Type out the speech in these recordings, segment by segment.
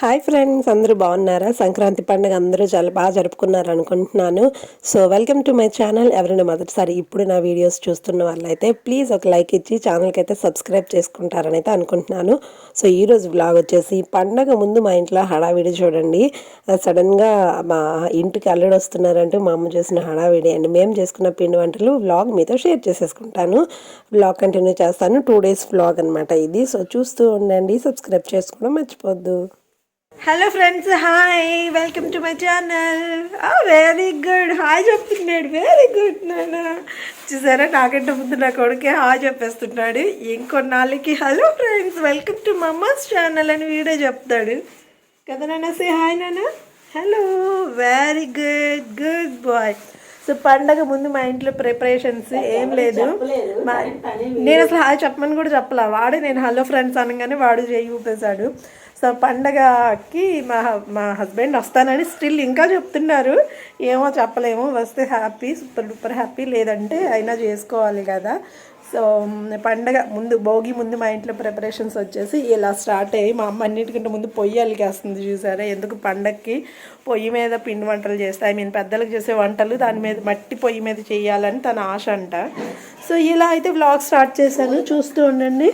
Hi friends అందరూ బాగున్నారా? సంక్రాంతి పండుగ అందరూ చాలా బాగా జరుపుకున్నారు అనుకుంటున్నాను. So welcome to my channel. ఎవరైనా మొదటిసారి ఇప్పుడు నా వీడియోస్ చూస్తున్న వాళ్ళైతే ప్లీజ్ ఒక లైక్ ఇచ్చి ఛానల్కి అయితే సబ్స్క్రైబ్ చేసుకుంటారని అయితే అనుకుంటున్నాను. సో ఈరోజు బ్లాగ్ వచ్చేసి పండగ ముందు మా ఇంట్లో హడావిడి చూడండి. సడన్గా మా ఇంటికి అల్లుడు వస్తున్నారంటూ మా అమ్మ చేసిన హడావిడి అండి. మేము చేసుకున్న పిండి వంటలు వ్లాగ్ మీతో షేర్ చేసేసుకుంటాను. వ్లాగ్ కంటిన్యూ చేస్తాను. టూ డేస్ బ్లాగ్ అనమాట ఇది. సో చూస్తూ ఉండండి. సబ్స్క్రైబ్ చేసుకోవడం మర్చిపోద్దు. Hello friends hi welcome to my channel very good hi చెప్తున్నాడు వెరీ గుడ్ నాన్న చూసారా నాకంటే ముందు నా కొడుకే హాయ్ చెప్పేస్తున్నాడు. ఇంకొన్నాళ్ళకి hello friends welcome to mummy's channel అని వీడియో చెప్తాడు. కదా నాన్న సే హాయ్ నాన్న hello very good good boy so పండగ ముందు మా ఇంట్లో ప్రిపరేషన్స్ ఏం లేదు. నేను అసలు హాయ్ చెప్పమని కూడా చెప్పలా. వాడే నేను హలో ఫ్రెండ్స్ అనగానే వాడు చేయి ఊపేశాడు. సో పండగకి మా మా హస్బెండ్ వస్తానని స్టిల్ ఇంకా చెప్తున్నారు. ఏమో చెప్పలేము వస్తే హ్యాపీ సూపర్ డూపర్ హ్యాపీ లేదంటే అయినా చేసుకోవాలి కదా. సో పండగ ముందు భోగి ముందు మా ఇంట్లో ప్రిపరేషన్స్ వచ్చేసి ఇలా స్టార్ట్ అయ్యి మా అమ్మ అన్నిటికంటే ముందు పొయ్యి అలిగేస్తుంది చూసారా? ఎందుకు పండగకి పొయ్యి మీద పిండి వంటలు చేస్తే ఐ మీన్ పెద్దలకు చేసే వంటలు దాని మీద మట్టి పొయ్యి మీద చేయాలని తన ఆశ అంట. సో ఇలా అయితే వ్లాగ్ స్టార్ట్ చేశాను. చూస్తూ ఉండండి.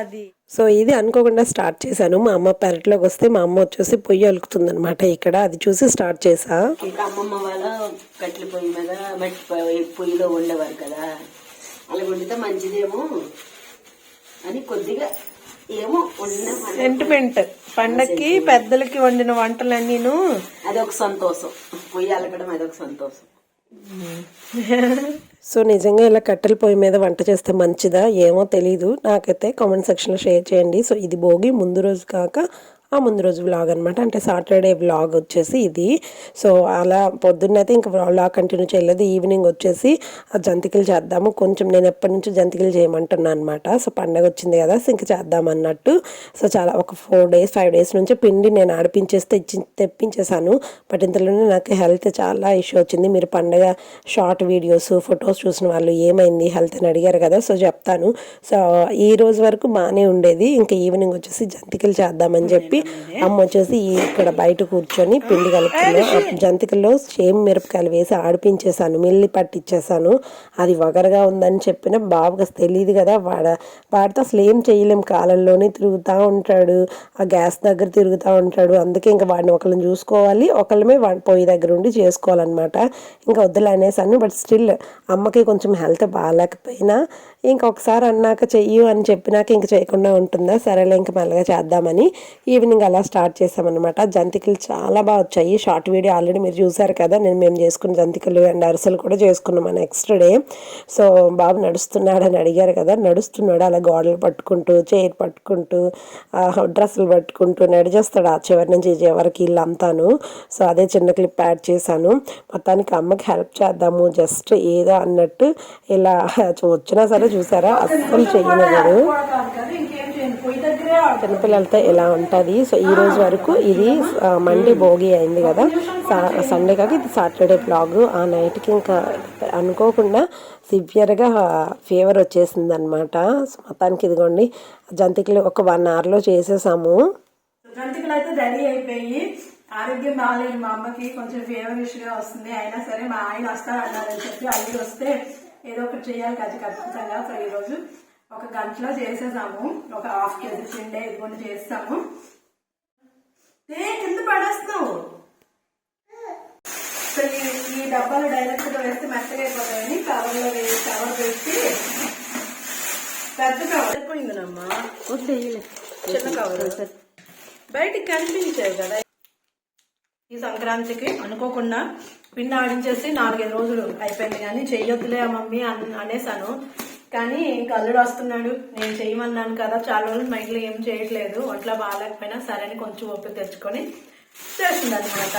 అది. సో ఇది అనుకోకుండా స్టార్ట్ చేశాను. మా అమ్మ పెరట్లోకి వస్తే మా అమ్మ వచ్చేసి పొయ్యి అలుకుతుంది అనమాట ఇక్కడ. అది చూసి స్టార్ట్ చేసా. ఇప్పుడు అమ్మమ్మ వాళ్ళ కట్టెల పొయ్యి మీద మట్టి పొయ్యి పొయ్యిలో వండేవారు కదా. అలా వండితే మంచిదేమో అని కొద్దిగా ఏమో వండిన సెంటిమెంట్ పండక్కి పెద్దలకి వండిన వంటలన్నీను. అదొక సంతోషం. పొయ్యి అలకడం అదొక సంతోషం. సో నిజంగా ఇలా కట్టెల పొయ్యి మీద వంట చేస్తే మంచిదా ఏమో తెలీదు. నాకైతే కామెంట్ సెక్షన్లో షేర్ చేయండి. సో ఇది భోగి ముందు రోజు కాక ఆ ముందు రోజు వ్లాగ్ అనమాట అంటే సాటర్డే వ్లాగ్ వచ్చేసి ఇది. సో అలా పొద్దున్నైతే ఇంకా వ్లాగ్ కంటిన్యూ చేయలేదు. ఈవినింగ్ వచ్చేసి ఆ జంతికలు చేద్దాము. కొంచెం నేను ఎప్పటి నుంచి జంతికలు చేయమంటున్నాను అనమాట సో పండగ వచ్చింది కదా సో ఇంకా చేద్దాం అన్నట్టు. సో చాలా ఒక ఫోర్ డేస్ ఫైవ్ డేస్ నుంచి పిండి నేను ఆడిపించేస్తే ఇచ్చి తెప్పించేసాను బట్ ఇంతలోనే నాకు హెల్త్ చాలా ఇష్యూ వచ్చింది. మీరు పండగ షార్ట్ వీడియోస్ ఫొటోస్ చూసిన వాళ్ళు ఏమైంది? హెల్త్ అని అడిగారు కదా సో చెప్తాను. సో ఈ రోజు వరకు బాగానే ఉండేది. ఇంకా ఈవినింగ్ వచ్చేసి జంతికలు చేద్దామని చెప్పి అమ్మ వచ్చేసి ఇక్కడ బయట కూర్చొని పిండి కలుపుతున్నాను జంతికల్లో సేమ్ మిరపకాయలు వేసి ఆడిపించేసాను మిల్లి పట్టించేశాను అది వగరగా ఉందని చెప్పిన బాబుకి అసలు తెలియదు కదా. వాడ వాడితో అసలు ఏం చేయలేం. కాలంలోనే తిరుగుతూ ఉంటాడు. ఆ గ్యాస్ దగ్గర తిరుగుతూ ఉంటాడు. అందుకే ఇంకా వాడిని ఒకళ్ళని చూసుకోవాలి. ఒకళ్ళమే వాడి పొయ్యి దగ్గర ఉండి చేసుకోవాలన్నమాట. ఇంకా వద్దులే అనేసాను బట్ స్టిల్ అమ్మకి కొంచెం హెల్త్ బాగాలేకపోయినా ఇంకొకసారి అన్నాక చెయ్యు అని చెప్పినాక ఇంక చేయకుండా ఉంటుందా? సరేలే ఇంక మెల్లగా చేద్దామని ఈవినింగ్ అలా స్టార్ట్ చేసామన్నమాట. జంతికలు చాలా బాగా వచ్చాయి. షార్ట్ వీడియో ఆల్రెడీ మీరు చూసారు కదా నేను మేము చేసుకున్న జంతికలు అండ్ అరిసెలు కూడా చేసుకున్నాం నెక్స్ట్ డే. సో బాబు అని అడిగారు కదా నడుస్తున్నాడు. అలా గోడలు పట్టుకుంటూ చైర్ పట్టుకుంటూ డ్రెస్సులు పట్టుకుంటూ నడిచేస్తాడు ఆ చివరి నుంచి చివరికి ఇల్లు అంతాను సో అదే చిన్న క్లిప్ యాడ్ చేశాను. మొత్తానికి అమ్మకి హెల్ప్ చేద్దాము జస్ట్ ఏదో అన్నట్టు ఇలా వచ్చినా సరే చూసారా? అస్సలు చెయ్యనివ్వడు చిన్నపిల్లలతో ఎలా ఉంటుంది? సో ఈ రోజు వరకు ఇది మండే భోగి అయింది కదా. సండే కాక ఇది సాటర్డే బ్లాగ్ ఆ నైట్కి ఇంకా అనుకోకుండా సివియర్గా ఫీవర్ వచ్చేసింది అనమాట మొత్తానికి ఇదిగోండి జంతికలు ఒక వన్ అవర్లో చేసేసాము. జంతికలు అయితే రెడీ అయిపోయి ఆరోగ్యం బాగాలేదు మా అమ్మకి కొంచెం ఫీవర్ ఇష్యూగా వస్తుంది. అయినా సరే మా ఆయన వస్తారన్నారని చెప్పి అల్లి వస్తే ఏదో ఒకటి చేయాలి కదా ఖచ్చితంగా. సో ఈ రోజు ఒక గంటలో చేసేసాము. ఒక హాఫ్ కేజీ పిండి ఇదిగోండి చేస్తాము ఏ కింద పడేస్తున్నావు? సో ఈ ఈ డబ్బాలు డైరెక్ట్గా వేస్తే మెత్తగా అయిపోతాయని కవర్లో వేసి కవర్ వేసి పెద్ద కవర్ అయిపోయిందమ్మా చిన్న కవర్ బయటికి కనిపించాయి కదా. ఈ సంక్రాంతికి అనుకోకుండా పిండి ఆడించేసి నాలుగైదు రోజులు అయిపోయింది కానీ చెయ్యొద్దులే మమ్మీ అన్- అనేసాను. కానీ ఇంకా అల్లుడు వస్తున్నాడు. నేను చేయమన్నాను కదా చాలా రోజులు మా ఇంట్లో ఏం చేయట్లేదు. ఒంట్లో బాగాలేకపోయినా సరే అని కొంచెం ఓపిక తెచ్చుకొని చేసింది అనమాట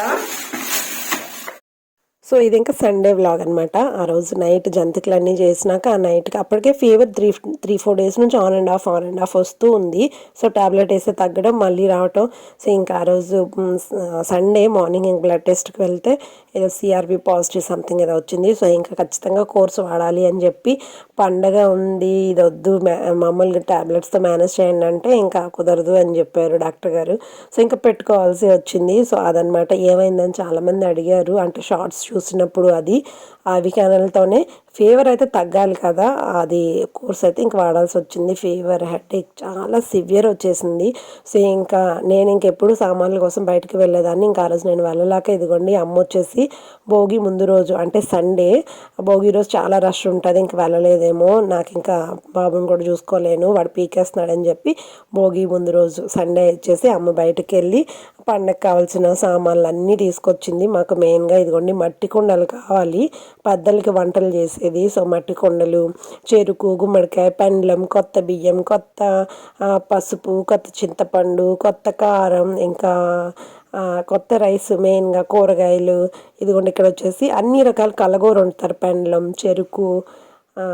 సో ఇది ఇంకా సండే వ్లాగ్ అనమాట ఆ రోజు నైట్ జంతికలన్నీ చేసినాక ఆ నైట్కి అప్పటికే fever three three four days నుంచి on and off on and off వస్తూ ఉంది. సో టాబ్లెట్ వేస్తే తగ్గడం మళ్ళీ రావటం. సో ఇంకా ఆ రోజు సండే మార్నింగ్ ఇంక బ్లడ్ టెస్ట్కి వెళ్తే ఏదో సిఆర్బి పాజిటివ్ సంథింగ్ ఏదో వచ్చింది. సో ఇంకా ఖచ్చితంగా కోర్స్ వాడాలి అని చెప్పి పండగ ఉంది. ఇది వద్దు మ్యా- మామూలుగా టాబ్లెట్స్తో మేనేజ్ చేయండి అంటే ఇంకా కుదరదు అని చెప్పారు డాక్టర్ గారు. సో ఇంకా పెట్టుకోవాల్సి వచ్చింది. సో అదనమాట ఏమైందని చాలామంది అడిగారు. అంటే షార్ట్స్ చూసినప్పుడు అది అవి క్యానల్తోనే ఫీవర్ అయితే తగ్గాలి కదా. అది కోర్స్ అయితే ఇంక వాడాల్సి వచ్చింది. ఫీవర్ హెడేక్ చాలా సివియర్ వచ్చేసింది. సో ఇంకా నేను ఇంకెప్పుడు సామాన్ల కోసం బయటకు వెళ్ళేదాన్ని. ఇంకా ఆ రోజు నేను వెళ్ళలేక ఇదిగోండి అమ్మ వచ్చేసి భోగి ముందు రోజు అంటే సండే భోగి రోజు చాలా రష్ ఉంటుంది. ఇంక వెళ్ళలేదేమో. నాకు ఇంకా బాబుని కూడా చూసుకోలేను. వాడు పీకేస్తున్నాడని చెప్పి భోగి ముందు రోజు సండే వచ్చేసి అమ్మ బయటకు వెళ్ళి పండగ కావాల్సిన సామాన్లు అన్నీ తీసుకొచ్చింది. మాకు మెయిన్గా ఇదిగోండి మట్టి కుండలు కావాలి. పెద్దలకి వంటలు చేసి చేసేది. సో మట్టి కొండలు చెరుకు గుమ్మడికాయ పెండ్లం కొత్త బియ్యం కొత్త పసుపు కొత్త చింతపండు కొత్త కారం ఇంకా కొత్త రైస్ మెయిన్గా కూరగాయలు. ఇదిగోండి ఇక్కడ వచ్చేసి అన్ని రకాల కలగూర వండుతారు. పెండ్లం చెరుకు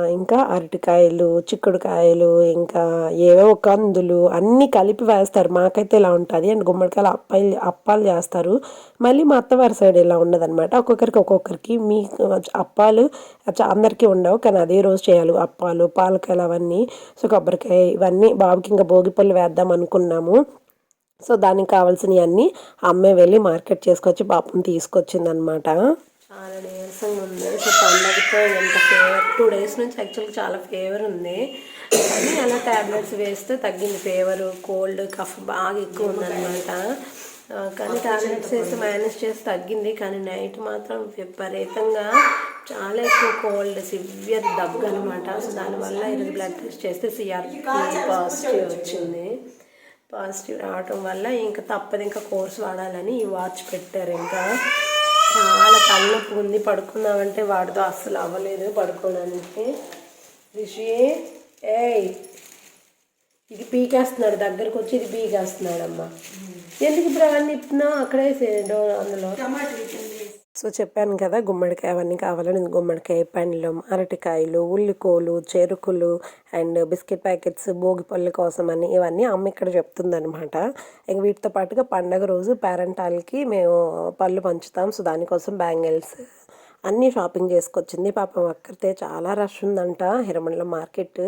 ఇంకా అరటికాయలు చిక్కుడుకాయలు ఇంకా ఏవేవో కందులు అన్నీ కలిపి వేస్తారు. మాకైతే ఇలా ఉంటుంది. అండ్ గుమ్మడికాయలు అప్పాయి అప్పాలు చేస్తారు. మళ్ళీ మా అత్తవారి సైడ్ ఇలా ఉండదన్నమాట. ఒక్కొక్కరికి ఒక్కొక్కరికి మీ అప్పాలు అందరికీ ఉండవు. కానీ అదే రోజు చేయాలి. అప్పాలు పాలకాయలు అవన్నీ సో కొబ్బరికాయ ఇవన్నీ బాబుకి ఇంకా భోగిపళ్ళు వేద్దాం అనుకున్నాము. సో దానికి కావాల్సినవి అన్నీ అమ్మే వెళ్ళి మార్కెట్ చేసుకొచ్చి పాపం తీసుకొచ్చిందనమాట చాలా నీరసంగా ఉంది. సో పండగతో ఎంత ఫీవర్ టూ డేస్ నుంచి యాక్చువల్గా చాలా ఫీవర్ ఉంది. కానీ అలా ట్యాబ్లెట్స్ వేస్తే తగ్గింది. ఫీవర్ కోల్డ్ కఫ్ బాగా ఎక్కువ ఉందన్నమాట. కానీ టాబ్లెట్స్ వేసి మేనేజ్ చేసి తగ్గింది. కానీ నైట్ మాత్రం విపరీతంగా చాలా ఎక్కువ కోల్డ్ సివియర్ దగ్గు అనమాట సో దానివల్ల ఈరోజు బ్లడ్ టెస్ట్ చేస్తే సిఆర్పి పాజిటివ్ వచ్చింది. పాజిటివ్ రావటం వల్ల ఇంకా తప్పదు. ఇంకా కోర్స్ వాడాలని ఈ వాచ్ పెట్టారు ఇంకా. చాలా తలనొప్పి ఉంది పడుకుందామంటే వాడితో అస్సలు అవ్వలేదు పడుకోవడానికి. రిషి ఏయ్ ఇది పీకేస్తున్నాడు దగ్గరకు వచ్చి ఇది పీకేస్తున్నాడు అమ్మ ఎందుకు ఇప్పుడు అవన్నీ ఇప్పుతున్నావు అక్కడే అందులో. సో చెప్పాను కదా గుమ్మడికాయ అవన్నీ కావాలని. గుమ్మడికాయ పండ్లం అరటికాయలు ఉల్లికోలు చెరుకులు అండ్ బిస్కెట్ ప్యాకెట్స్ భోగి పళ్ళు కోసం అని ఇవన్నీ అమ్మ ఇక్కడ చెప్తుందనమాట ఇంక వీటితో పాటుగా పండగ రోజు పేరెంటాలకి మేము పళ్ళు పంచుతాం. సో దానికోసం బ్యాంగిల్స్ అన్నీ షాపింగ్ చేసుకొచ్చింది. పాపం అక్కడితే చాలా రష్ ఉందంట. హిరమండలం మార్కెట్.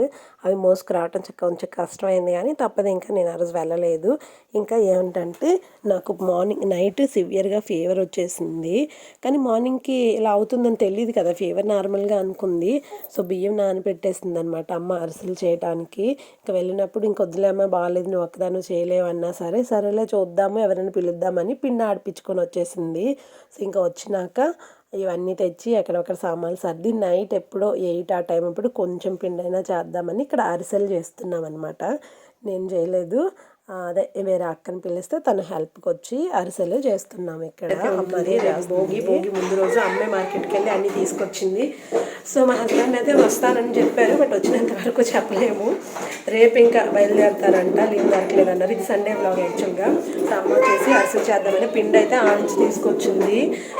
అవి మోసుకురావటం చక్క కొంచెం కష్టమైంది కానీ తప్పదు. ఇంకా నేను ఆ రోజు వెళ్ళలేదు. ఇంకా ఏమిటంటే నాకు మార్నింగ్ నైట్ సివియర్గా ఫీవర్ వచ్చేసింది. కానీ మార్నింగ్కి ఇలా అవుతుందని తెలియదు కదా. ఫీవర్ నార్మల్గా అనుకుంది. సో బియ్యం నానబెట్టేసింది అనమాట అమ్మ అరిసెలు చేయడానికి ఇంకా వెళ్ళినప్పుడు ఇంకొద్దులేమో బాగాలేదు. నువ్వు ఒక్కదాను చేయలేవన్నా సరే సరేలే చూద్దాము ఎవరైనా పిలుద్దామని పిండి ఆడిపించుకొని వచ్చేసింది. సో ఇంకా వచ్చినాక ఇవన్నీ తెచ్చి ఎక్కడొక్కడ సామాన్లు సర్ది నైట్ ఎప్పుడో ఎయిట్ ఆ టైం అప్పుడు కొంచెం పిండైనా చేద్దామని ఇక్కడ అరిసెలు చేస్తున్నాం అనమాట నేను చేయలేదు. అదే వేరే అక్కని పిలిస్తే తను హెల్ప్కి వచ్చి అరిసెలు చేస్తున్నాం ఇక్కడ అమ్మది భోగి భోగి ముందు రోజు అమ్మాయి మార్కెట్కి వెళ్ళి అన్నీ తీసుకొచ్చింది. సో మా హస్బెండ్ అయితే వస్తానని చెప్పారు బట్ వచ్చినంత వరకు చెప్పలేము. రేపు ఇంకా బయలుదేరతారంట లీవ్ దొరకలేదు అన్నారు ఇది సండే బ్లాగ్ యాక్చువల్గా. సో అమ్మ వచ్చేసి అరిసెలు చేద్దామని పిండి అయితే ఆడించి తీసుకొచ్చింది.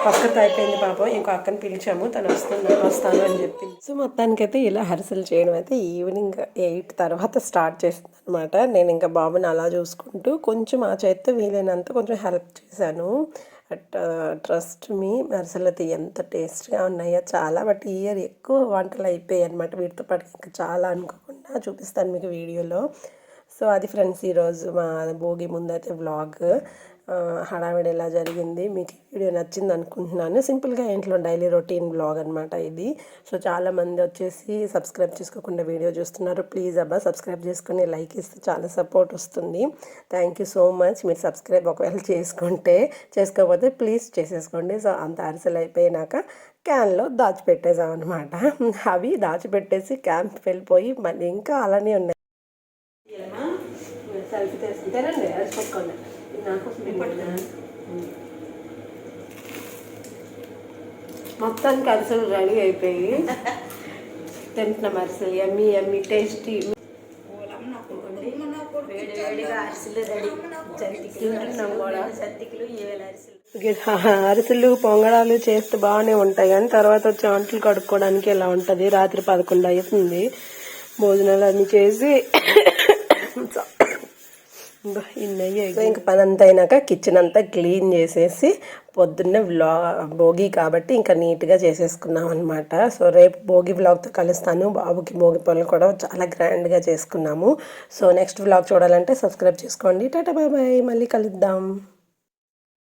ఒక్కరితో అయిపోయింది పాపం ఇంకో అక్కని పిలిచాము తను వస్తుంది వస్తాను అని చెప్పింది. సో మొత్తానికైతే ఇలా హరిసెలు చేయడం అయితే ఈవినింగ్ ఎయిట్ తర్వాత స్టార్ట్ చేసింది అనమాట నేను ఇంకా బాబుని అలా చూసుకుంటూ కొంచెం ఆ చేతితో వీలైనంత కొంచెం హెల్ప్ చేశాను. అట్ ట్రస్ట్ మీ అరిసెలు అయితే ఎంత టేస్ట్గా ఉన్నాయో చాలా బట్ ఇయర్ ఎక్కువ వంటలు అయిపోయాయి అనమాట వీటితో పాటు ఇంకా చాలా అనుకోకుండా చూపిస్తాను మీకు వీడియోలో. సో అది ఫ్రెండ్స్ ఈరోజు మా భోగి ముందైతే వ్లాగ్ హడావిడి ఎలా జరిగింది. మీకు వీడియో నచ్చింది అనుకుంటున్నాను సింపుల్గా ఇంట్లో డైలీ రొటీన్ బ్లాగ్ అనమాట ఇది. సో చాలామంది వచ్చేసి సబ్స్క్రైబ్ చేసుకోకుండా వీడియో చూస్తున్నారు. ప్లీజ్ అబ్బా సబ్స్క్రైబ్ చేసుకుని లైక్ ఇస్తే చాలా సపోర్ట్ వస్తుంది. Thank you so much. మీరు సబ్స్క్రైబ్ ఒకవేళ చేసుకుంటే చేసుకోకపోతే ప్లీజ్ చేసేసుకోండి. సో అంత అరిసెలు అయిపోయినాక క్యాన్లో దాచిపెట్టేసాం అనమాట అవి దాచిపెట్టేసి క్యాంప్ వెళ్ళిపోయి మళ్ళీ ఇంకా అలానే ఉన్నాయి. సెల్ఫీ తీసుకుంటారండి అది పెట్టుకోండి. మొత్తానికి అరిసెలు రెడీ అయిపోయి తింటున్నాం అరిసెలు. Yummy yummy tasty. అరిసెలు పొంగడాలు చేస్తే బాగానే ఉంటాయి కానీ తర్వాత వచ్చి అంట్లు కడుక్కోవడానికి ఇలా ఉంటుంది? రాత్రి పదకొండు అవుతుంది. భోజనాలు అన్ని చేసి సో ఇంక పని అంతా అయినాక కిచెన్ అంతా క్లీన్ చేసేసి పొద్దున్నే వ్లా భోగి కాబట్టి ఇంకా నీట్గా చేసేసుకున్నాం అనమాట సో రేపు భోగి వ్లాగ్తో కలుస్తాను. బాబుకి భోగి పనులు కూడా చాలా గ్రాండ్గా చేసుకున్నాము. సో నెక్స్ట్ వ్లాగ్ చూడాలంటే సబ్స్క్రైబ్ చేసుకోండి. టాటా బాబాయ్ మళ్ళీ కలుద్దాం.